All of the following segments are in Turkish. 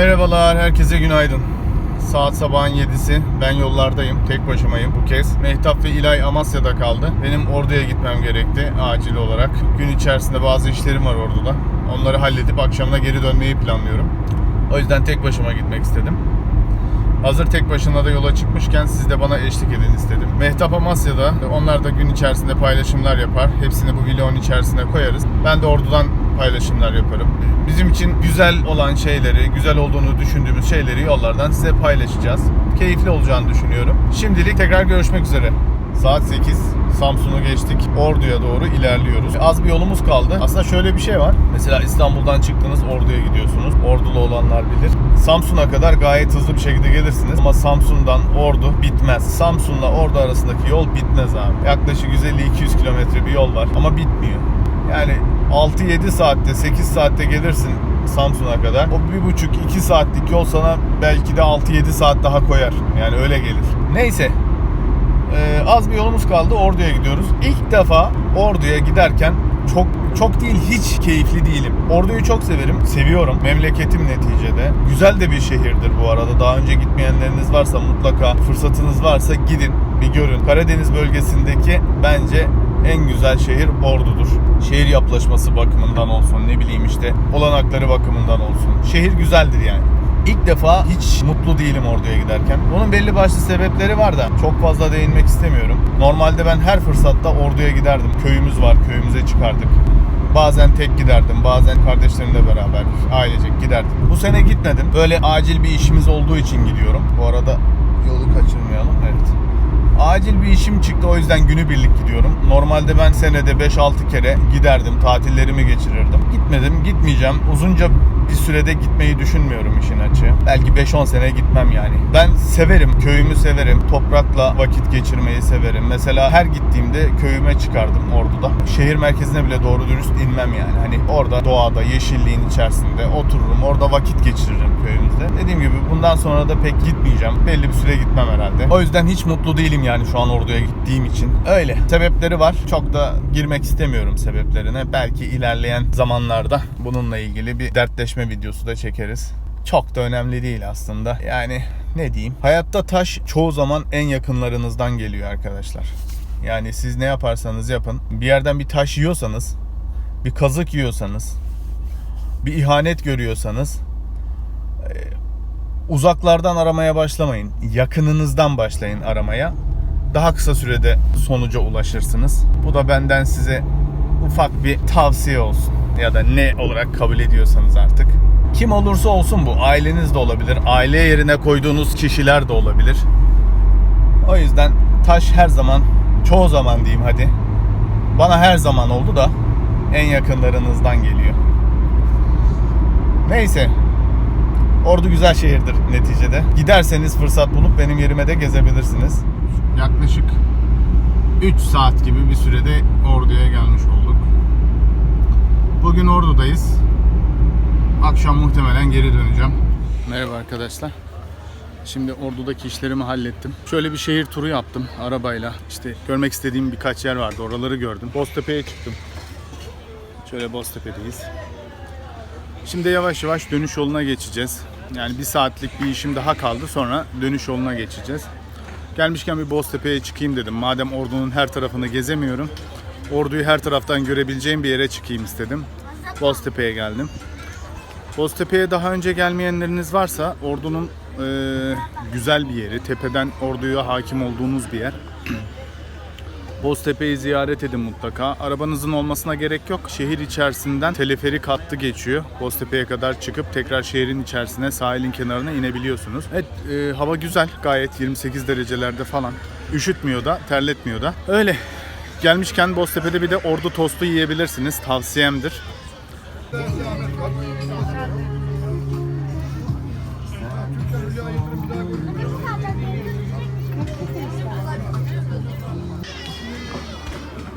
Merhabalar, herkese günaydın. Saat sabahın 7'si. Ben yollardayım. Tek başımayım bu kez. Mehtap ve İlay Amasya'da kaldı. Benim orduya gitmem gerekti acil olarak. Gün içerisinde bazı işlerim var orduda. Onları halledip akşamına geri dönmeyi planlıyorum. O yüzden tek başıma gitmek istedim. Hazır tek başına da yola çıkmışken siz de bana eşlik edin istedim. Mehtap Amasya'da. Onlar da gün içerisinde paylaşımlar yapar. Hepsini bu vlogun içerisine koyarız. Ben de ordudan paylaşımlar yaparım. Bizim için güzel olan şeyleri, güzel olduğunu düşündüğümüz şeyleri yollardan size paylaşacağız. Keyifli olacağını düşünüyorum. Şimdilik tekrar görüşmek üzere. Saat 8. Samsun'u geçtik. Ordu'ya doğru ilerliyoruz. Az bir yolumuz kaldı. Aslında şöyle bir şey var. Mesela İstanbul'dan çıktınız Ordu'ya gidiyorsunuz. Ordulu olanlar bilir. Samsun'a kadar gayet hızlı bir şekilde gelirsiniz. Ama Samsun'dan Ordu bitmez. Samsun'la Ordu arasındaki yol bitmez abi. Yaklaşık 150-200 kilometre bir yol var. Ama bitmiyor. Yani 6-7 saatte, 8 saatte gelirsin Samsun'a kadar. O 1,5-2 saatlik yol sana belki de 6-7 saat daha koyar. Yani öyle gelir. Neyse. Ee, az bir yolumuz kaldı. Ordu'ya gidiyoruz. İlk defa Ordu'ya giderken çok çok değil hiç keyifli değilim. Ordu'yu çok severim. Seviyorum. Memleketim neticede. Güzel de bir şehirdir bu arada. Daha önce gitmeyenleriniz varsa mutlaka fırsatınız varsa gidin bir görün. Karadeniz bölgesindeki bence en güzel şehir Ordu'dur. Şehir yapılaşması bakımından olsun ne bileyim işte olanakları bakımından olsun. Şehir güzeldir yani. İlk defa hiç mutlu değilim Ordu'ya giderken. Bunun belli başlı sebepleri var da çok fazla değinmek istemiyorum. Normalde ben her fırsatta Ordu'ya giderdim. Köyümüz var, köyümüze çıkardık. Bazen tek giderdim, bazen kardeşlerimle beraber ailecek giderdim. Bu sene gitmedim. Böyle acil bir işimiz olduğu için gidiyorum. Bu arada yolu kaçırmayalım. Evet. Acil bir işim çıktı o yüzden günübirlik gidiyorum. Normalde ben senede 5-6 kere giderdim, tatillerimi geçirirdim. Gitmedim, gitmeyeceğim. Uzunca bir sürede gitmeyi düşünmüyorum işin açığı. Belki 5-10 sene gitmem yani. Ben severim, köyümü severim. Toprakla vakit geçirmeyi severim. Mesela her gittiğimde köyüme çıkardım Ordu'da. Şehir merkezine bile doğru dürüst inmem yani. Hani orada doğada, yeşilliğin içerisinde otururum. Orada vakit geçiririm köyümüzde. Dediğim gibi bundan sonra da pek gitmeyeceğim. Belli bir süre gitmem herhalde. O yüzden hiç mutlu değilim yani şu an Ordu'ya gittiğim için. Öyle. Sebepleri var. Çok da girmek istemiyorum sebeplerine. Belki ilerleyen zamanlarda bununla ilgili bir dertleşme videosu da çekeriz. Çok da önemli değil aslında. Yani ne diyeyim? Hayatta taş çoğu zaman en yakınlarınızdan geliyor arkadaşlar. Yani siz ne yaparsanız yapın. Bir yerden bir taş yiyorsanız, bir kazık yiyorsanız, bir ihanet görüyorsanız e, uzaklardan aramaya başlamayın. Yakınınızdan başlayın aramaya. Daha kısa sürede sonuca ulaşırsınız. Bu da benden size ufak bir tavsiye olsun. Ya da ne olarak kabul ediyorsanız artık. Kim olursa olsun bu. Aileniz de olabilir. Aile yerine koyduğunuz kişiler de olabilir. O yüzden taş her zaman, çoğu zaman diyeyim hadi. Bana her zaman oldu da en yakınlarınızdan geliyor. Neyse. Ordu güzel şehirdir neticede. Giderseniz fırsat bulup benim yerime de gezebilirsiniz. Yaklaşık 3 saat gibi bir sürede Ordu'ya gelmiş olduk. Bugün Ordu'dayız. Akşam muhtemelen geri döneceğim. Merhaba arkadaşlar. Şimdi Ordu'daki işlerimi hallettim. Şöyle bir şehir turu yaptım arabayla. İşte görmek istediğim birkaç yer vardı. Oraları gördüm. Boztepe'ye çıktım. Şöyle Boztepe'deyiz. Şimdi yavaş yavaş dönüş yoluna geçeceğiz. Yani bir saatlik bir işim daha kaldı. Sonra dönüş yoluna geçeceğiz. Gelmişken bir Boztepe'ye çıkayım dedim. Madem Ordu'nun her tarafını gezemiyorum. Ordu'yu her taraftan görebileceğim bir yere çıkayım istedim. Boztepe'ye geldim. Boztepe'ye daha önce gelmeyenleriniz varsa Ordu'nun eee, güzel bir yeri. Tepeden Ordu'ya hakim olduğunuz bir yer. Boztepe'yi ziyaret edin mutlaka. Arabanızın olmasına gerek yok. Şehir içerisinden teleferik hattı geçiyor. Boztepe'ye kadar çıkıp tekrar şehrin içerisine sahilin kenarına inebiliyorsunuz. Evet e, hava güzel gayet 28 derecelerde falan. Üşütmüyor da terletmiyor da. Öyle. Gelmişken Boztepe'de bir de ordu tostu yiyebilirsiniz. Tavsiyemdir.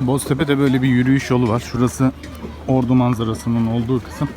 Boztepe'de böyle bir yürüyüş yolu var. Şurası Ordu manzarasının olduğu kısım.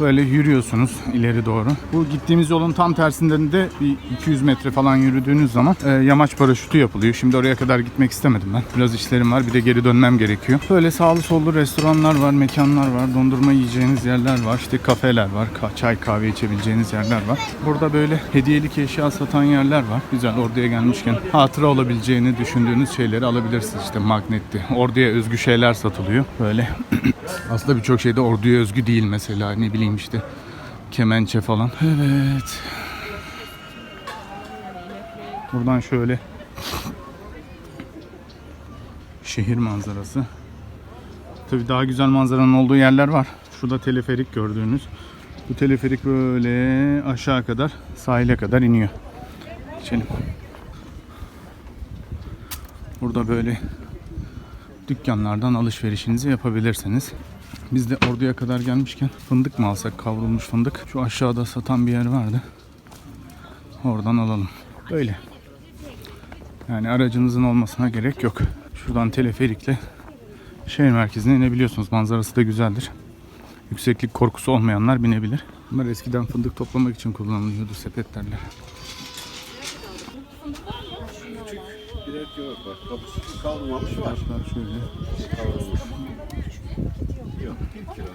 Böyle yürüyorsunuz ileri doğru. Bu gittiğimiz yolun tam tersinden de bir 200 metre falan yürüdüğünüz zaman e, yamaç paraşütü yapılıyor. Şimdi oraya kadar gitmek istemedim ben. Biraz işlerim var bir de geri dönmem gerekiyor. Böyle sağlı sollu restoranlar var, mekanlar var, dondurma yiyeceğiniz yerler var, işte kafeler var, çay kahve içebileceğiniz yerler var. Burada böyle hediyelik eşya satan yerler var. Güzel orduya gelmişken hatıra olabileceğini düşündüğünüz şeyleri alabilirsiniz. İşte magnetti, orduya özgü şeyler satılıyor. Böyle aslında birçok şey de orduya özgü değil mesela ne bileyim işte kemençe falan. Evet. Buradan şöyle şehir manzarası. Tabii daha güzel manzaranın olduğu yerler var. Şurada teleferik gördüğünüz. Bu teleferik böyle aşağı kadar sahile kadar iniyor. Geçelim. Burada böyle dükkanlardan alışverişinizi yapabilirsiniz. Biz de orduya kadar gelmişken fındık mı alsak kavrulmuş fındık. Şu aşağıda satan bir yer vardı. Oradan alalım. Böyle. Yani aracınızın olmasına gerek yok. Şuradan teleferikle şehir merkezine inebiliyorsunuz. Manzarası da güzeldir. Yükseklik korkusu olmayanlar binebilir. Bunlar eskiden fındık toplamak için kullanılıyordu sepetlerle. Direkt yok bak. Kapısı kavrulmamış var. Şöyle. Kavrulmuş. Yok 1 kilo.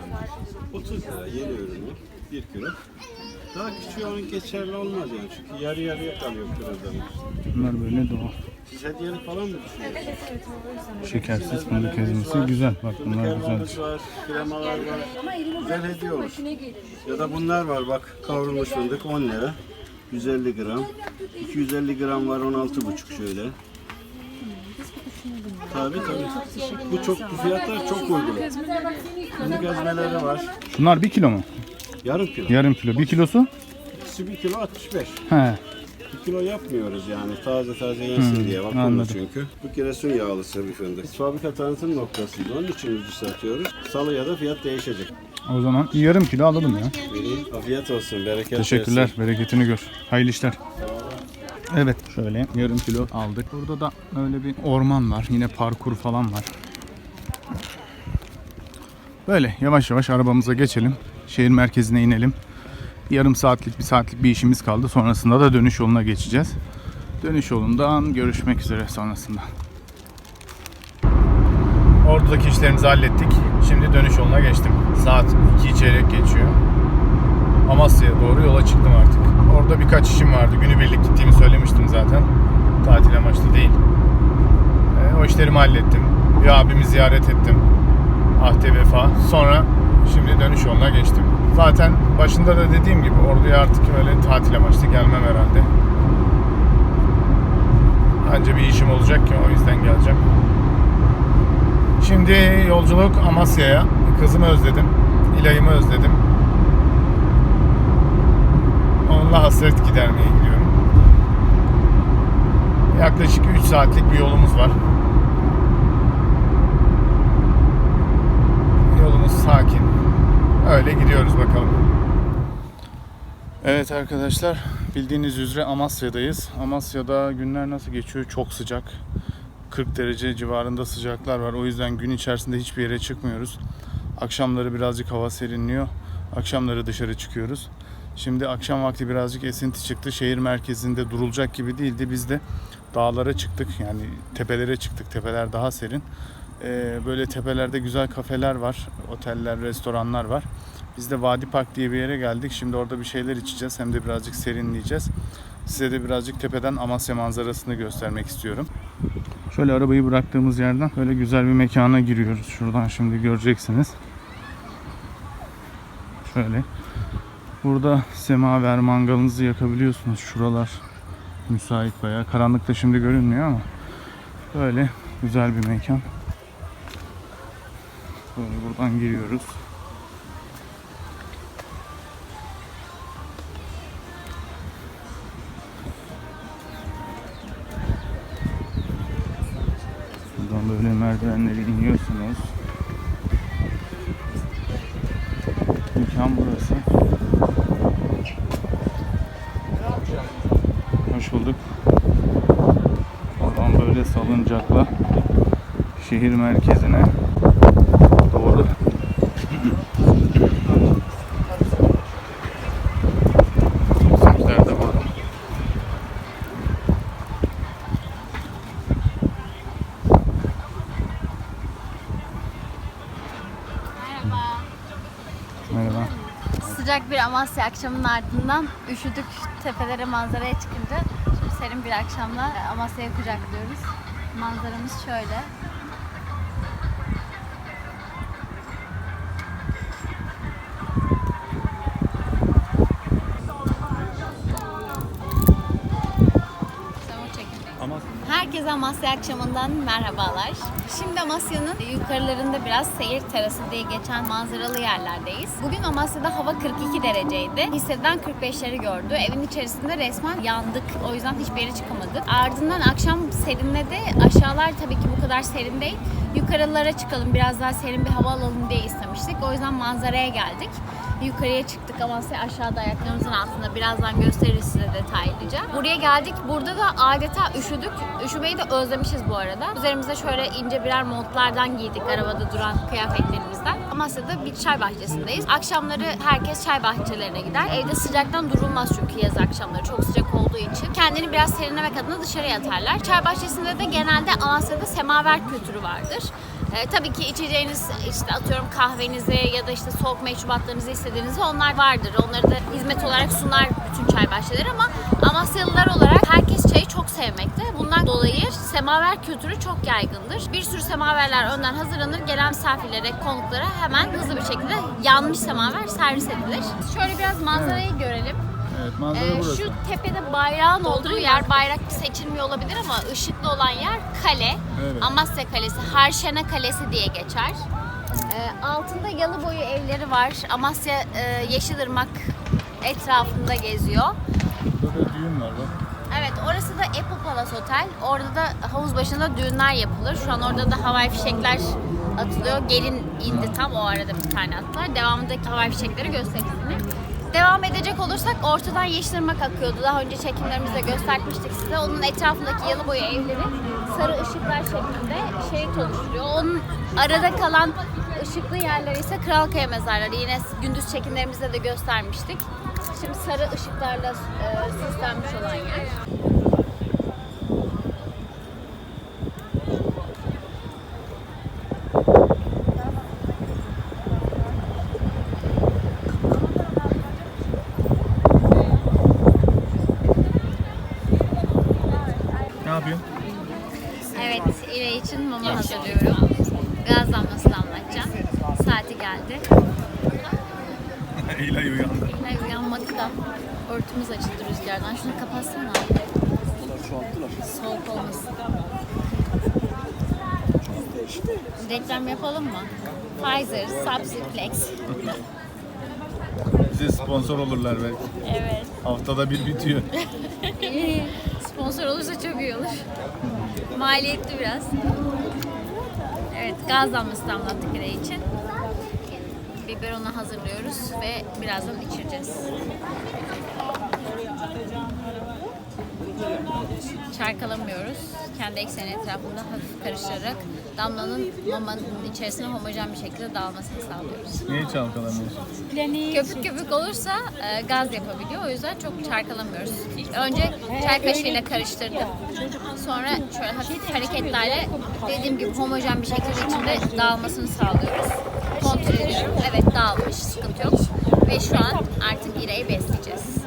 30 lira yeni ürünü 1 kilo. Daha küçüğü onun geçerli olmaz yani çünkü yarı yarıya kalıyor kilodan. Bunlar böyle doğal. Siz hediyelik falan mı düşünüyorsunuz? Şekersiz fındık ezmesi güzel. Bak bunlar Elmalarımız güzel. var, kremalar var. Güzel hediye olur. Ya da bunlar var bak kavrulmuş fındık 10 lira. 150 gram. 250 gram var 16,5 şöyle. Tabii tabii. Bu çok bu fiyatlar çok uygun. Fındık ezmeleri var. Şunlar bir kilo mu? Yarım kilo. Yarım kilo. Bir kilosu? İkisi 1 kilo 65. He. 1 kilo yapmıyoruz yani taze taze yensin diye bak anladım. bunu çünkü. Bu Giresun yağlısı bir fındık. Fabrika tanıtım noktasıydı onun için ucuz satıyoruz. Salıya da fiyat değişecek. O zaman yarım kilo alalım ya. Vereyim. Afiyet olsun, bereket Teşekkürler. versin. Bereketini gör. Hayırlı işler. Evet şöyle yarım kilo aldık. Burada da öyle bir orman var. Yine parkur falan var. Böyle yavaş yavaş arabamıza geçelim. Şehir merkezine inelim. Yarım saatlik bir saatlik bir işimiz kaldı. Sonrasında da dönüş yoluna geçeceğiz. Dönüş yolundan görüşmek üzere sonrasında. Ordu'daki işlerimizi hallettik. Şimdi dönüş yoluna geçtim. Saat 2 çeyrek geçiyor. Amasya'ya doğru yola çıktım artık. Orada birkaç işim vardı. Günübirlik gittiğimi söylemiştim zaten. Tatil amaçlı değil. E, o işlerimi hallettim. Bir abimi ziyaret ettim. Ahde Vefa. Sonra şimdi dönüş yoluna geçtim. Zaten başında da dediğim gibi orduya artık öyle tatil amaçlı gelmem herhalde. Anca bir işim olacak ki o yüzden geleceğim. Şimdi yolculuk Amasya'ya. Kızımı özledim. İlayımı özledim. Onunla hasret gidermeye gidiyorum. Yaklaşık 3 saatlik bir yolumuz var. Yolumuz sakin. Öyle gidiyoruz bakalım. Evet arkadaşlar bildiğiniz üzere Amasya'dayız. Amasya'da günler nasıl geçiyor? Çok sıcak. 40 derece civarında sıcaklar var. O yüzden gün içerisinde hiçbir yere çıkmıyoruz. Akşamları birazcık hava serinliyor. Akşamları dışarı çıkıyoruz. Şimdi akşam vakti birazcık esinti çıktı. Şehir merkezinde durulacak gibi değildi. Biz de dağlara çıktık. Yani tepelere çıktık. Tepeler daha serin. Ee, böyle tepelerde güzel kafeler var. Oteller, restoranlar var. Biz de Vadi Park diye bir yere geldik. Şimdi orada bir şeyler içeceğiz. Hem de birazcık serinleyeceğiz. Size de birazcık tepeden Amasya manzarasını göstermek istiyorum. Şöyle arabayı bıraktığımız yerden böyle güzel bir mekana giriyoruz. Şuradan şimdi göreceksiniz. Şöyle. Burada semaver mangalınızı yakabiliyorsunuz. Şuralar müsait bayağı. Karanlıkta şimdi görünmüyor ama böyle güzel bir mekan. Böyle buradan giriyoruz. şekilde salıncakla şehir merkezine doğru Merhaba. Sıcak bir Amasya akşamının ardından üşüdük tepelere manzaraya çıkınca şimdi serin bir akşamla Amasya'yı kucaklıyoruz. Manzaramız şöyle. Herkese Amasya akşamından merhabalar. Şimdi Amasya'nın yukarılarında biraz seyir terası diye geçen manzaralı yerlerdeyiz. Bugün Amasya'da hava 42 dereceydi. Hissedilen 45'leri gördü. Evin içerisinde resmen yandık. O yüzden hiçbir yere çıkamadık. Ardından akşam serinledi. Aşağılar tabii ki bu kadar serin değil. Yukarılara çıkalım biraz daha serin bir hava alalım diye istemiştik. O yüzden manzaraya geldik. Yukarıya çıktık Amasya aşağıda ayaklarımızın altında. Birazdan gösteririz size detaylıca. Buraya geldik. Burada da adeta üşüdük. Üşümeyi de özlemişiz bu arada. Üzerimize şöyle ince birer montlardan giydik arabada duran kıyafetlerimizden. Amasya'da bir çay bahçesindeyiz. Akşamları herkes çay bahçelerine gider. Evde sıcaktan durulmaz çünkü yaz akşamları çok sıcak olduğu için. Kendini biraz serinlemek adına dışarıya atarlar. Çay bahçesinde de genelde Amasya'da semaver kültürü vardır. Ee, tabii ki içeceğiniz işte atıyorum kahvenizi ya da işte soğuk meşrubatlarınızı istediğinizde onlar vardır. Onları da hizmet olarak sunar bütün çay bahçeleri ama Amasyalılar olarak herkes çayı çok sevmekte. Bundan dolayı semaver kültürü çok yaygındır. Bir sürü semaverler önden hazırlanır. Gelen misafirlere, konuklara hemen hızlı bir şekilde yanmış semaver servis edilir. Şöyle biraz manzarayı görelim. Evet manzara Ee, burası. şu tepede bayrağın olduğu yer bayrak seçilmiyor olabilir ama ışıklı olan yer kale. Evet. Amasya Kalesi, Harşena Kalesi diye geçer. Ee, altında yalı boyu evleri var. Amasya e, Yeşilırmak etrafında geziyor. Burada düğün var bak. Evet orası da Apple Palace Otel. Orada da havuz başında düğünler yapılır. Şu an orada da havai fişekler atılıyor. Gelin indi tam o arada bir tane attılar. Devamındaki havai fişekleri göstereyim size. Devam edecek olursak ortadan Yeşilırmak akıyordu. Daha önce çekimlerimizde göstermiştik size. Onun etrafındaki yalı boyu evleri sarı ışıklar şeklinde şerit oluşturuyor. Onun arada kalan ışıklı yerler ise Kralkaya mezarları. Yine gündüz çekimlerimizde de göstermiştik. Şimdi sarı ışıklarla e, süslenmiş olan yer. Ne yapıyorsun? Evet, İre için mama hazırlıyorum. Gaz damlasını anlatacağım. Saati geldi. İlay uyandı. İlay uyanmadı da örtümüz açıldı rüzgardan. Şunu kapatsana. Soğuk olmasın. Reklam yapalım mı? Pfizer, Subsiplex. Bize sponsor olurlar belki. Evet. Haftada bir bitiyor. Sponsor olursa çok iyi olur. Maliyetli biraz. Evet, gaz damlası damlattık İre için. Biberonu hazırlıyoruz ve birazdan içireceğiz. Çarkalamıyoruz. Kendi ekseni etrafında hafif karıştırarak damlanın mamanın içerisine homojen bir şekilde dağılmasını sağlıyoruz. Niye çalkalamıyorsun? Köpük köpük olursa e, gaz yapabiliyor. O yüzden çok çarkalamıyoruz. Önce çay kaşığıyla karıştırdım. Sonra şöyle hafif hareketlerle dediğim gibi homojen bir şekilde içinde dağılmasını sağlıyoruz. Kontrol ediyorum. Evet dağılmış. Sıkıntı yok. Ve şu an artık İra'yı besleyeceğiz.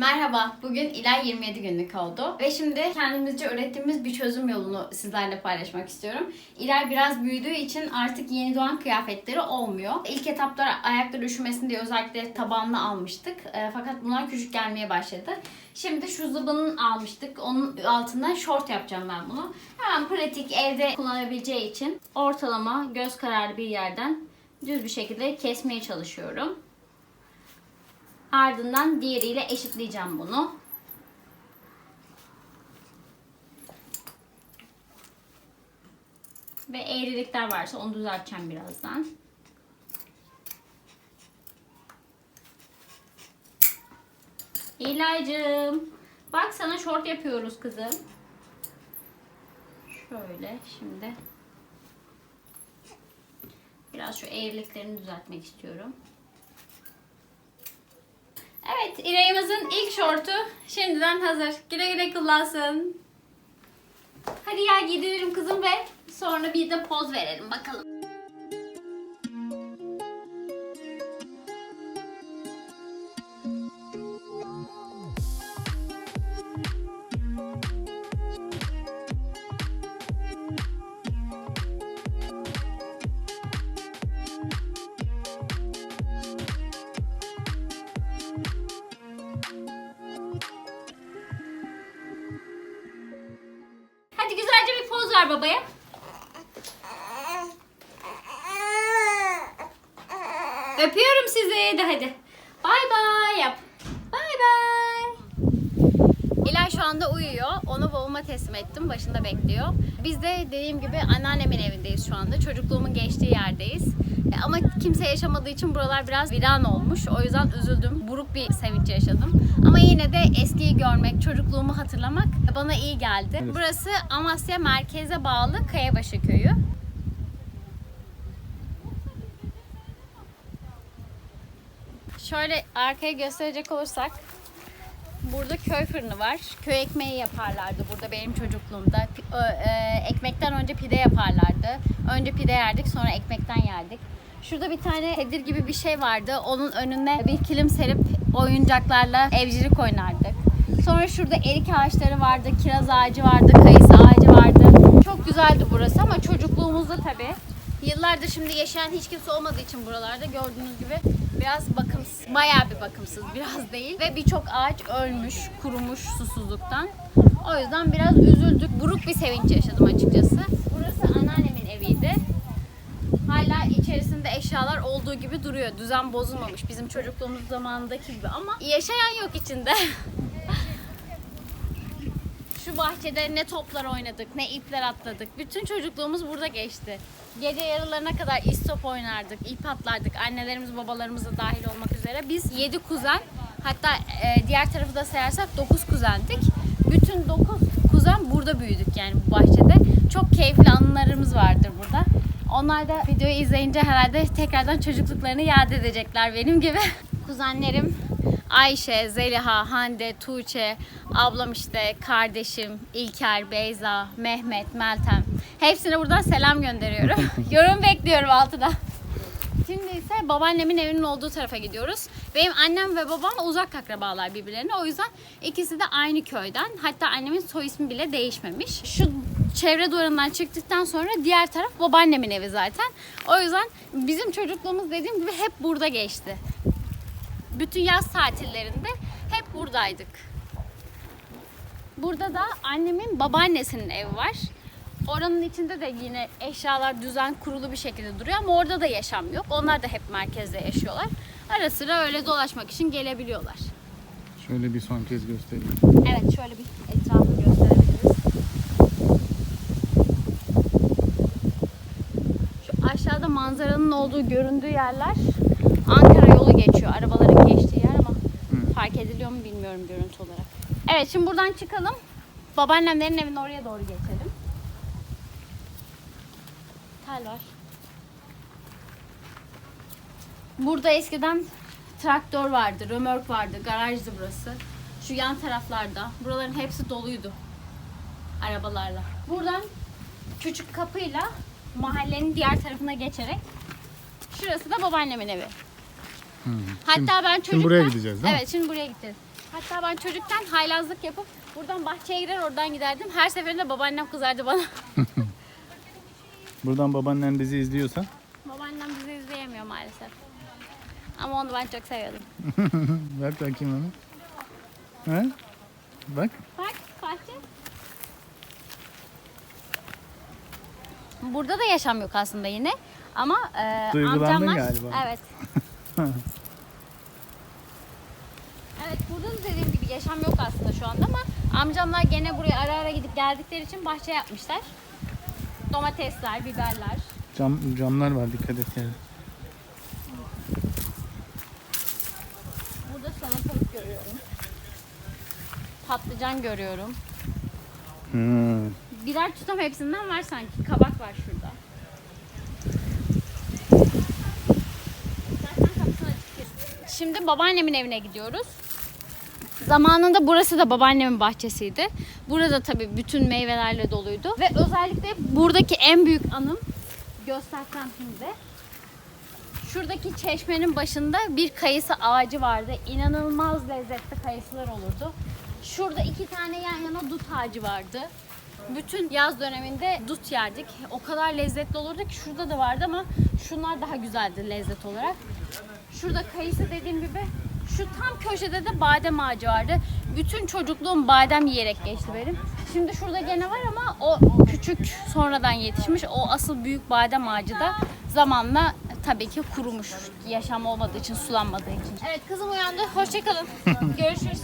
Merhaba, bugün İlay 27 günlük oldu ve şimdi kendimizce ürettiğimiz bir çözüm yolunu sizlerle paylaşmak istiyorum. İlay biraz büyüdüğü için artık yeni doğan kıyafetleri olmuyor. İlk etapta ayakları üşümesin diye özellikle tabanlı almıştık. E, fakat bunlar küçük gelmeye başladı. Şimdi şu zıbının almıştık. Onun altından şort yapacağım ben bunu. Hemen pratik evde kullanabileceği için ortalama göz kararı bir yerden düz bir şekilde kesmeye çalışıyorum. Ardından diğeriyle eşitleyeceğim bunu. Ve eğrilikler varsa onu düzelteceğim birazdan. İlaycığım. Bak sana şort yapıyoruz kızım. Şöyle şimdi. Biraz şu eğriliklerini düzeltmek istiyorum. Evet, İreyimizin ilk şortu şimdiden hazır. Güle güle kullansın. Hadi ya giydiririm kızım ve sonra bir de poz verelim bakalım. Öpüyorum sizi de hadi. Bay bay yap. Bay bay. İlay şu anda uyuyor. Onu babama teslim ettim. Başında bekliyor. Biz de dediğim gibi anneannemin evindeyiz şu anda. Çocukluğumun geçtiği yerdeyiz. E, Ama kimse yaşamadığı için buralar biraz viran olmuş. O yüzden üzüldüm. Buruk bir sevinç yaşadım. Ama yine de eskiyi görmek, çocukluğumu hatırlamak bana iyi geldi. Burası Amasya merkeze bağlı Kayabaşı köyü. Şöyle arkaya gösterecek olursak Burada köy fırını var. Köy ekmeği yaparlardı burada benim çocukluğumda. E, ekmekten önce pide yaparlardı. Önce pide yerdik sonra ekmekten yerdik. Şurada bir tane hedir gibi bir şey vardı. Onun önüne bir kilim serip oyuncaklarla evcilik oynardık. Sonra şurada erik ağaçları vardı, kiraz ağacı vardı, kayısı ağacı vardı. Çok güzeldi burası ama çocukluğumuzda tabii. Yıllardır şimdi yaşayan hiç kimse olmadığı için buralarda gördüğünüz gibi biraz bakımsız, bayağı bir bakımsız, biraz değil. Ve birçok ağaç ölmüş, kurumuş susuzluktan. O yüzden biraz üzüldük. Buruk bir sevinç yaşadım açıkçası. Burası anneannemin eviydi. Hala içerisinde eşyalar olduğu gibi duruyor. Düzen bozulmamış bizim çocukluğumuz zamanındaki gibi ama yaşayan yok içinde. Şu bahçede ne toplar oynadık, ne ipler atladık. Bütün çocukluğumuz burada geçti. Gece yarılarına kadar istop oynardık, ip atlardık. Annelerimiz, babalarımız da dahil olmak üzere. Biz 7 kuzen, hatta e, diğer tarafı da sayarsak 9 kuzendik. Bütün 9 kuzen burada büyüdük yani bu bahçede. Çok keyifli anılarımız vardır burada. Onlar da videoyu izleyince herhalde tekrardan çocukluklarını yad edecekler benim gibi. Kuzenlerim Ayşe, Zeliha, Hande, Tuğçe, ablam işte, kardeşim, İlker, Beyza, Mehmet, Meltem. Hepsine buradan selam gönderiyorum. Yorum bekliyorum altıda. Şimdi ise babaannemin evinin olduğu tarafa gidiyoruz. Benim annem ve babam uzak akrabalar birbirlerine. O yüzden ikisi de aynı köyden. Hatta annemin soy ismi bile değişmemiş. Şu çevre duvarından çıktıktan sonra diğer taraf babaannemin evi zaten. O yüzden bizim çocukluğumuz dediğim gibi hep burada geçti. Bütün yaz tatillerinde hep buradaydık. Burada da annemin babaannesinin evi var. Oranın içinde de yine eşyalar düzen kurulu bir şekilde duruyor ama orada da yaşam yok. Onlar da hep merkezde yaşıyorlar. Ara sıra öyle dolaşmak için gelebiliyorlar. Şöyle bir son kez göstereyim. Evet şöyle bir etrafı gösterebiliriz. Şu aşağıda manzaranın olduğu göründüğü yerler Ankara yolu geçiyor. Ama mu bilmiyorum görüntü olarak. Evet şimdi buradan çıkalım. Babaannemlerin evinin oraya doğru geçelim. Tel var. Burada eskiden traktör vardı, römork vardı, garajdı burası. Şu yan taraflarda. Buraların hepsi doluydu. Arabalarla. Buradan küçük kapıyla mahallenin diğer tarafına geçerek şurası da babaannemin evi. Hatta ben çocukken... şimdi buraya gideceğiz değil mi? Evet şimdi buraya gideceğiz. Hatta ben çocukken haylazlık yapıp buradan bahçeye girer oradan giderdim. Her seferinde babaannem kızardı bana. Buradan babaannen bizi izliyorsa babaannem bizi izleyemiyor maalesef. Ama onu ben çok seviyordum. ver bakayım onu. He? Bak. Bak bahçe. Burada da yaşam yok aslında yine. Ama e, Duygulandın amcamlar... galiba. Evet. evet burada da dediğim gibi yaşam yok aslında şu anda ama amcamlar gene buraya ara ara gidip geldikleri için bahçe yapmışlar. Domatesler, biberler. Cam, camlar var dikkat et yani. Burada salatalık görüyorum. Patlıcan görüyorum. Hmm. Birer tutam hepsinden var sanki. Kabak var şurada. Şimdi babaannemin evine gidiyoruz. Zamanında burası da babaannemin bahçesiydi. Burada tabii bütün meyvelerle doluydu. Ve özellikle buradaki en büyük anım göstersem şimdi. Şuradaki çeşmenin başında bir kayısı ağacı vardı. İnanılmaz lezzetli kayısılar olurdu. Şurada iki tane yan yana dut ağacı vardı. Bütün yaz döneminde dut yerdik. O kadar lezzetli olurdu ki şurada da vardı ama şunlar daha güzeldi lezzet olarak. Şurada kayısı dediğim gibi şu tam köşede de badem ağacı vardı. Bütün çocukluğum badem yiyerek geçti benim. Şimdi şurada gene var ama o küçük sonradan yetişmiş. O asıl büyük badem ağacı da zamanla tabii ki kurumuş. Yaşam olmadığı için, sulanmadığı için. Evet kızım uyandı. Hoşçakalın. Görüşürüz.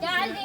Geldim.